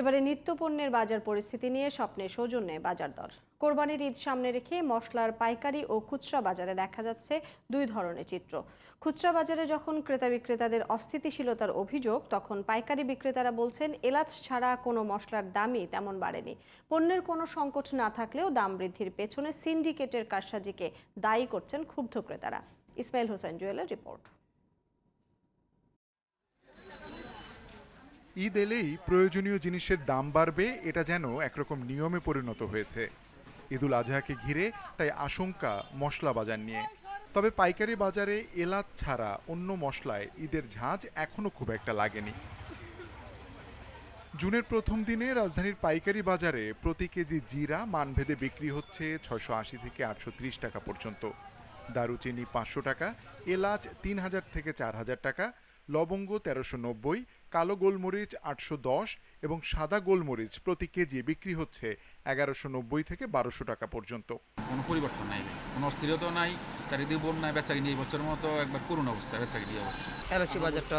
এবারে নিত্যপণ্যের বাজার পরিস্থিতি নিয়ে স্বপ্নের সৌজন্যে বাজার দর। কোরবানির ঈদ সামনে রেখে মশলার পাইকারি ও খুচরা বাজারে দেখা যাচ্ছে দুই ধরনের চিত্র। খুচরা বাজারে যখন ক্রেতা বিক্রেতাদের অস্থিতিশীলতার অভিযোগ, তখন পাইকারি বিক্রেতারা বলছেন, এলাচ ছাড়া কোনো মশলার দামই তেমন বাড়েনি। পণ্যের কোনো সংকট না থাকলেও দাম বৃদ্ধির পেছনে সিন্ডিকেটের কারসাজিকে দায়ী করছেন ক্ষুব্ধ ক্রেতারা। ইসমাইল হোসেন জুয়েলের রিপোর্ট। ঈদ এলেই প্রয়োজনীয় জিনিসের দাম বাড়বে, এটা যেন একরকম নিয়মে পরিণত হয়েছে। ঈদুল আজহাকে ঘিরে তাই আশঙ্কা মশলা বাজার নিয়ে। তবে পাইকারি বাজারে এলাচ ছাড়া অন্য মশলায় ঈদের ঝাঁজ এখনও খুব একটা লাগেনি। জুনের প্রথম দিনে রাজধানীর পাইকারি বাজারে প্রতি কেজি জিরা মানভেদে বিক্রি হচ্ছে ছয়শো আশি থেকে আটশো ত্রিশ টাকা পর্যন্ত। দারুচিনি পাঁচশো টাকা, এলাচ তিন হাজার থেকে চার হাজার টাকা লবঙ্গ তেরোশো নব্বই কালো গোলমরিচ আটশো দশ এবং সাদা গোলমরিচ প্রতি কেজি বিক্রি হচ্ছে এগারোশো নব্বই থেকে বারোশো টাকা পর্যন্ত। কোনো পরিবর্তন নাই কোনো অস্থিরতাও নাই চারিদিকে বন্যায় বেচাকিনি এই বছরের মতো একবার করুণ অবস্থা বেচাকিনি অবস্থা। এলাচি বাজারটা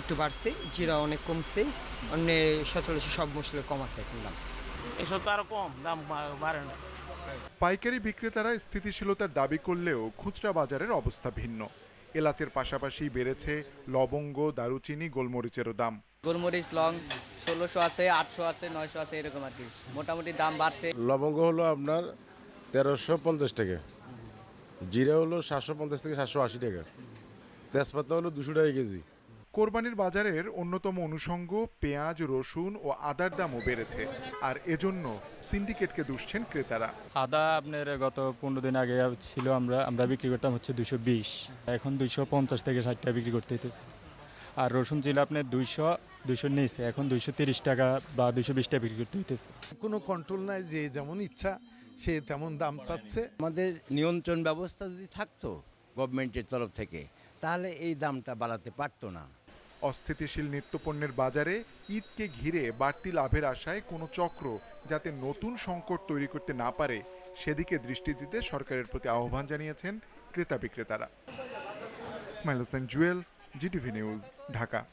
একটু বাড়ছে জিরা অনেক কমছে অন্য সচরাচর সব মশলা কম আছে এখন দাম। এসব তো আরও কম দাম বাড়ে না। পাইকারি বিক্রেতারা স্থিতিশীলতার দাবি করলেও খুচরা বাজারের অবস্থা ভিন্ন। এলাচের পাশাপাশি বেড়েছে লবঙ্গ দারুচিনি গোলমরিচেরও দাম। গোলমরিচ লং ষোলোশো আছে আটশো আছে নয়শো আছে এরকম আর কি। মোটামুটি দাম বাড়ছে। লবঙ্গ হলো আপনার তেরোশো পঞ্চাশ টাকা। জিরা হলো সাতশো পঞ্চাশ থেকে সাতশো আশি টাকা। তেজপাতা হলো দুশো টাকা কেজি। কোরবানির বাজারের অন্যতম অনুষঙ্গ পেঁয়াজ রসুন ও আদার দামও বেড়েছে। আর এজন্য সিন্ডিকেটকে দুষছেন ক্রেতারা। আদা আপনার গত পনেরো দিন আগে ছিল আমরা আমরা বিক্রি করতাম হচ্ছে দুশো বিশ। এখন দুইশো পঞ্চাশ থেকে ষাট টাকা বিক্রি করতে হইতেছে। আর রসুন ছিল আপনার দুইশো দুইশো নিচে এখন দুইশো তিরিশ টাকা বা দুইশো বিশ টাকা বিক্রি করতে হইতেছে। কোনো কন্ট্রোল নাই যে যেমন ইচ্ছা সে তেমন দাম চাচ্ছে। আমাদের নিয়ন্ত্রণ ব্যবস্থা যদি থাকতো গভর্নমেন্টের তরফ থেকে তাহলে এই দামটা বাড়াতে পারতো না। অস্থিতিশীল নিত্যপণ্যের বাজারে ঈদকে ঘিরে বাড়তি লাভের আশায় কোনো চক্র যাতে নতুন সংকট তৈরি করতে না পারে, সেদিকে দৃষ্টি দিতে সরকারের প্রতি আহ্বান জানিয়েছেন ক্রেতা বিক্রেতারা। Jewel, GTV news, Dhaka.